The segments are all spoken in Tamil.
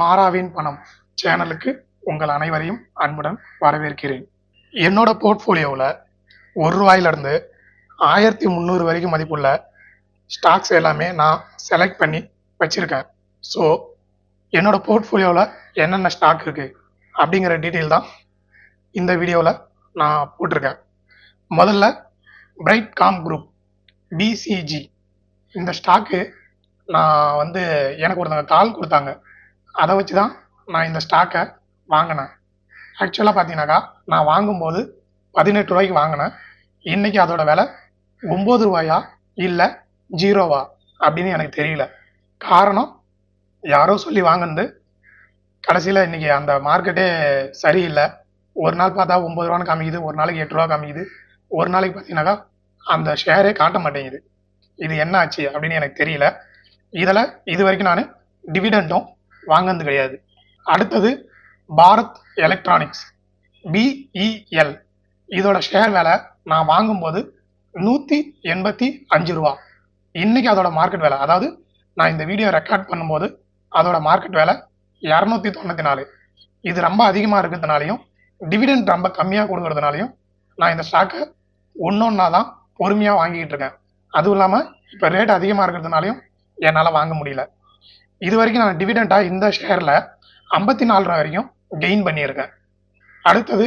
மாறாவின் பணம் சேனலுக்கு உங்கள் அனைவரையும் அன்புடன் வரவேற்கிறேன். என்னோட போர்ட்ஃபோலியோவில் ஒரு ரூபாயிலிருந்து ஆயிரத்தி முந்நூறு வரைக்கும் மதிப்புள்ள ஸ்டாக்ஸ் எல்லாமே நான் செலக்ட் பண்ணி வச்சுருக்கேன். ஸோ என்னோட போர்ட்ஃபோலியோவில் என்னென்ன ஸ்டாக் இருக்குது அப்படிங்கிற டீட்டெயில் தான் இந்த வீடியோவில் நான் போட்டிருக்கேன். முதல்ல பிரைட் காம் குரூப் பிசிஜி இந்த ஸ்டாக்கு நான் வந்து எனக்கு ஒருத்தவங்க கால் கொடுத்தாங்க. அதை வச்சு தான் நான் இந்த ஸ்டாக்கை வாங்கினேன். ஆக்சுவலாக பார்த்தீங்கன்னாக்கா நான் வாங்கும்போது பதினெட்டு ரூபாய்க்கு வாங்கினேன். இன்றைக்கி அதோட விலை ஒம்பது ரூபாயா இல்லை ஜீரோவா அப்படின்னு எனக்கு தெரியல. காரணம் யாரோ சொல்லி வாங்கினது. கடைசியில் இன்னைக்கு அந்த மார்க்கெட்டே சரியில்லை. ஒரு நாள் பார்த்தா ஒம்பது ரூபான்னு காமிக்குது ஒரு நாளைக்கு எட்டு ரூபா காமிக்குது. ஒரு நாளைக்கு பார்த்தீங்கன்னாக்கா அந்த ஷேரே காட்ட மாட்டேங்குது. இது என்ன ஆச்சு அப்படின்னு எனக்கு தெரியல. இதில் இது வரைக்கும் நான் டிவிடெண்டும் வாங்கினது கிடையாது. அடுத்தது பாரத் எலக்ட்ரானிக்ஸ் பிஇஎல் இதோட ஷேர் விலை நான் வாங்கும்போது நூற்றி எண்பத்தி அஞ்சு ரூபா. இன்னைக்கு அதோட மார்க்கெட் விலை அதாவது நான் இந்த வீடியோ ரெக்கார்ட் பண்ணும்போது அதோட மார்க்கெட் விலை இரநூத்தி தொண்ணூற்றி நாலு. இது ரொம்ப அதிகமாக இருக்கிறதுனாலையும் டிவிடெண்ட் ரொம்ப கம்மியாக கொடுக்கறதுனாலையும் நான் இந்த ஸ்டாக்கை ஒன்றொன்னா தான் பொறுமையாக வாங்கிக்கிட்டு இருக்கேன். அதுவும் இல்லாமல் இப்போ ரேட் அதிகமாக இருக்கிறதுனாலையும் என்னால் வாங்க முடியல. இது வரைக்கும் நான் டிவிடெண்டாக இந்த ஷேரில் ஐம்பத்தி நாலு ரூபா வரைக்கும் கெயின் பண்ணியிருக்கேன். அடுத்தது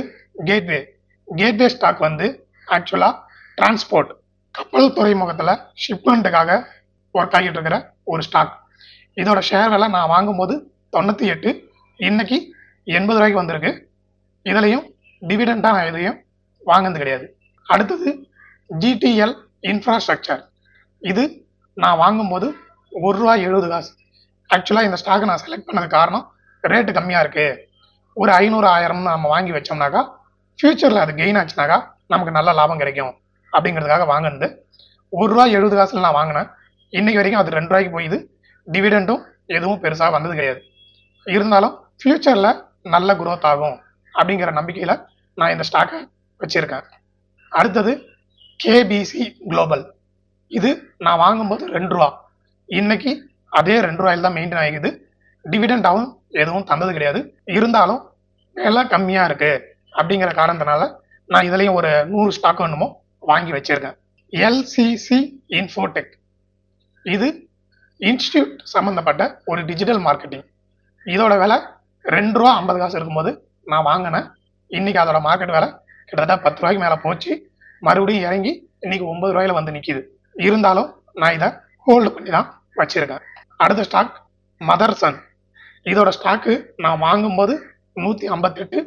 கேட்வே கேட்வே ஸ்டாக் வந்து ஆக்சுவலாக டிரான்ஸ்போர்ட் கப்பல் துறைமுகத்தில் ஷிப்மெண்ட்டுக்காக ஒர்க் ஆகிட்டு இருக்கிற ஒரு ஸ்டாக் இதோட ஷேர் விலை நான் வாங்கும்போது தொண்ணூற்றி எட்டு இன்னைக்கு எண்பது ரூபாய்க்கு வந்திருக்கு. இதுலேயும் டிவிடெண்டாக நான் எதையும் வாங்கினது கிடையாது. அடுத்தது ஜிடிஎல் இன்ஃப்ராஸ்ட்ரக்சர் இது நான் வாங்கும்போது ஒரு ரூபா எழுபது காசு. ஆக்சுவலாக இந்த ஸ்டாக்கை நான் செலக்ட் பண்ணது காரணம் ரேட்டு கம்மியாக இருக்குது ஒரு ஐநூறு ஆயிரம்னு நம்ம வாங்கி வச்சோம்னாக்கா ஃப்யூச்சரில் அது கெயின் ஆச்சுனாக்கா நமக்கு நல்ல லாபம் கிடைக்கும். அப்படிங்கிறதுக்காக வாங்கினது. ஒரு ரூபா எழுபது காசுல நான் வாங்கினேன். இன்னைக்கு வரைக்கும் அது ரெண்டு ரூபாய்க்கு போயிது. டிவிடெண்டும் எதுவும் பெருசாக வந்தது கிடையாது. இருந்தாலும் ஃப்யூச்சரில் நல்ல குரோத் ஆகும் அப்படிங்கிற நம்பிக்கையில் நான் இந்த ஸ்டாக்கை வச்சுருக்கேன். அடுத்தது கேபிசி குளோபல் இது நான் வாங்கும்போது ரெண்டு ரூபா. இன்னைக்கு அதே ரெண்டு ரூபாயில் தான் மெயின்டைன் ஆகிக்குது. டிவிடெண்டாகவும் எதுவும் தந்தது கிடையாது. இருந்தாலும் விலை கம்மியாக இருக்கு அப்படிங்கிற காரணத்தினால நான் இதுலேயும் ஒரு நூறு ஸ்டாக் வேணுமோ வாங்கி வச்சிருக்கேன். எல்சிசி இன்ஃபோடெக் இது இன்ஸ்டியூட் சம்மந்தப்பட்ட ஒரு டிஜிட்டல் மார்க்கெட்டிங் இதோட விலை ரெண்டு ரூபா ஐம்பது காசு இருக்கும்போது நான் வாங்கினேன். இன்னைக்கு அதோட மார்க்கெட் விலை கிட்டத்தட்ட பத்து ரூபாய்க்கு மேலே போச்சு. மறுபடியும் இறங்கி இன்னைக்கு ஒன்பது ரூபாயில வந்து நிற்கிது இருந்தாலும் நான் இதை ஹோல்டு பண்ணி தான் வச்சுருக்கேன். அடுத்த ஸ்டாக் மதர்சன் இதோட ஸ்டாக்கு நான் வாங்கும்போது நூற்றி ஐம்பத்தெட்டு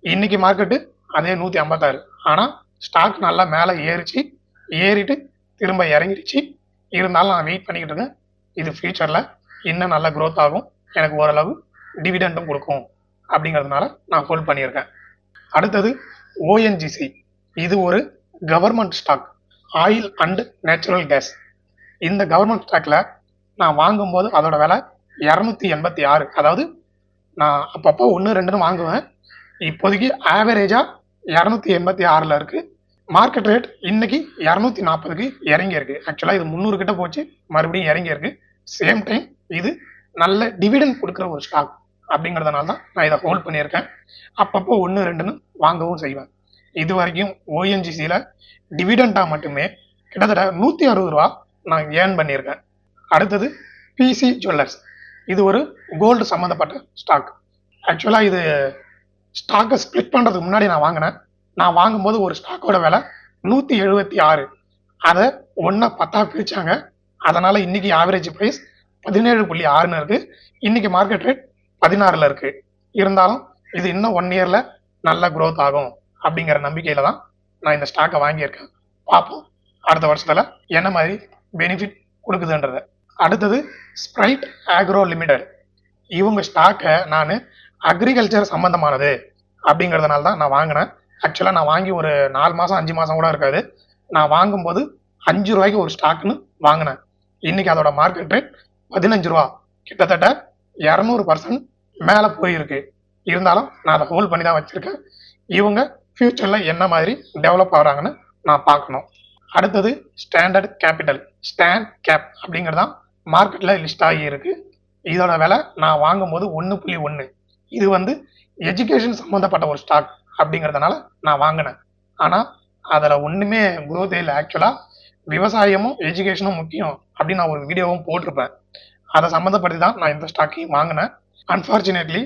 இன்னைக்கு மார்க்கெட்டு அதே நூற்றி ஐம்பத்தாறு. ஆனால் ஸ்டாக் நல்லா மேலே ஏறிச்சு ஏறிட்டு திரும்ப இறங்கிடுச்சு. இருந்தாலும் நான் வெயிட் பண்ணிக்கிட்டு இருக்கேன். இது ஃபியூச்சரில் இன்னும் நல்ல க்ரோத் ஆகும். எனக்கு ஓரளவு டிவிடெண்டும் கொடுக்கும். அப்படிங்கிறதுனால நான் ஹோல்ட் பண்ணியிருக்கேன். அடுத்தது ஓஎன்ஜிசி இது ஒரு government stock oil and natural gas இந்த கவர்மெண்ட் ஸ்டாக்ல நான் வாங்கும்போது அதோட விலை இரநூத்தி எண்பத்தி ஆறு. அதாவது நான் அப்பப்போ ஒன்று ரெண்டுன்னு வாங்குவேன். இப்போதைக்கு ஆவரேஜாக இரநூத்தி எண்பத்தி ஆறில் இருக்குது மார்க்கெட் ரேட் இன்னைக்கு இரநூத்தி நாற்பதுக்கு இறங்கி இருக்கு ஆக்சுவலாக இது முந்நூறு கிட்ட போச்சு மறுபடியும் இறங்கி இருக்கு சேம் டைம் இது நல்ல டிவிடன் கொடுக்குற ஒரு ஸ்டாக் அப்படிங்கிறதுனால தான் நான் இதை ஹோல்ட் பண்ணியிருக்கேன். அப்பப்போ ஒன்று ரெண்டுன்னு வாங்கவும் செய்வேன். இது வரைக்கும் ஓஎன்ஜிசியில் டிவிடெண்டாக மட்டுமே கிட்டத்தட்ட நூற்றி அறுபது ரூபா நான் ஏர்ன் பண்ணியிருக்கேன். அடுத்தது பிசி ஜுவல்லர்ஸ் இது ஒரு கோல்டு சம்மந்தப்பட்ட ஸ்டாக் ஆக்சுவலாக இது ஸ்டாக்கை ஸ்ப்ளிட் பண்ணுறதுக்கு முன்னாடி நான் வாங்கினேன். நான் வாங்கும்போது ஒரு ஸ்டாக்கோட விலை நூற்றி எழுபத்தி ஆறு. அதை ஒன்றா பத்தா பிரித்தாங்க அதனால் இன்றைக்கி ஆவரேஜ் ப்ரைஸ் பதினேழு புள்ளி ஆறுன்னு இருக்குது இன்றைக்கி மார்க்கெட் ரேட் பதினாறில் இருக்குது இருந்தாலும் இது இன்னும் ஒன் இயரில் நல்ல க்ரோத் ஆகும் அப்படிங்கிற நம்பிக்கையில் தான் நான் இந்த ஸ்டாக்கை வாங்கியிருக்கேன். பார்ப்போம். அடுத்த வருஷத்தில் என்ன மாதிரி பெனிஃபிட் கொடுக்குதுன்றத. அடுத்தது ஸ்ப்ரைட் ஆக்ரோ லிமிடெட் இவங்க ஸ்டாக்கை நான் அக்ரிகல்ச்சர் சம்மந்தமானது அப்படிங்கிறதுனால தான் நான் வாங்கினேன். ஆக்சுவலாக நான் வாங்கி ஒரு நாலு மாதம் அஞ்சு மாதம் கூட இருக்காது. நான் வாங்கும்போது அஞ்சு ரூபாய்க்கு ஒரு ஸ்டாக்னு வாங்கினேன். இன்னைக்கு அதோட மார்க்கெட் ரேட் பதினஞ்சு ரூபா. கிட்டத்தட்ட இரநூறு பர்சன்ட் மேலே போயிருக்கு. இருந்தாலும் நான் அதை ஹோல்ட் பண்ணி தான் வச்சுருக்கேன். இவங்க ஃப்யூச்சரில் என்ன மாதிரி டெவலப் ஆகுறாங்கன்னு நான் பார்க்கணும். அடுத்தது ஸ்டாண்டர்ட் கேபிட்டல் ஸ்டாண்ட் கேப் அப்படிங்கிறது தான் மார்க்கெட்டில் லிஸ்ட் ஆகியிருக்கு இதோட விலை நான் வாங்கும்போது ஒன்று புள்ளி ஒன்று இது வந்து எஜுகேஷன் சம்மந்தப்பட்ட ஒரு ஸ்டாக் அப்படிங்கிறதுனால நான் வாங்கினேன். ஆனால் அதில் ஒன்றுமே குரோத் இல்லை. ஆக்சுவலாக விவசாயமும் எஜுகேஷனும் முக்கியம் அப்படின்னு நான் ஒரு வீடியோவும் போட்டிருப்பேன். அதை சம்மந்தப்படுத்தி தான் நான் இந்த ஸ்டாக்கையும் வாங்கினேன். அன்ஃபார்ச்சுனேட்லி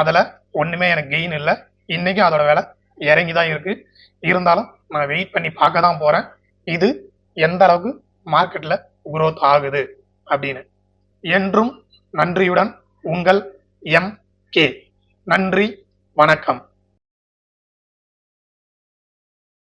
அதில் ஒன்றுமே எனக்கு கெயின் இல்லை. இன்றைக்கும் அதோட விலை இறங்கி தான் இருக்குது இருந்தாலும் நான் வெயிட் பண்ணி பார்க்க தான் போகிறேன் இது எந்த அளவுக்கு மார்க்கெட்டில் குரோத் ஆகுது? அப்படின்னு. என்றும் நன்றியுடன் உங்கள் எம் கே. நன்றி வணக்கம்.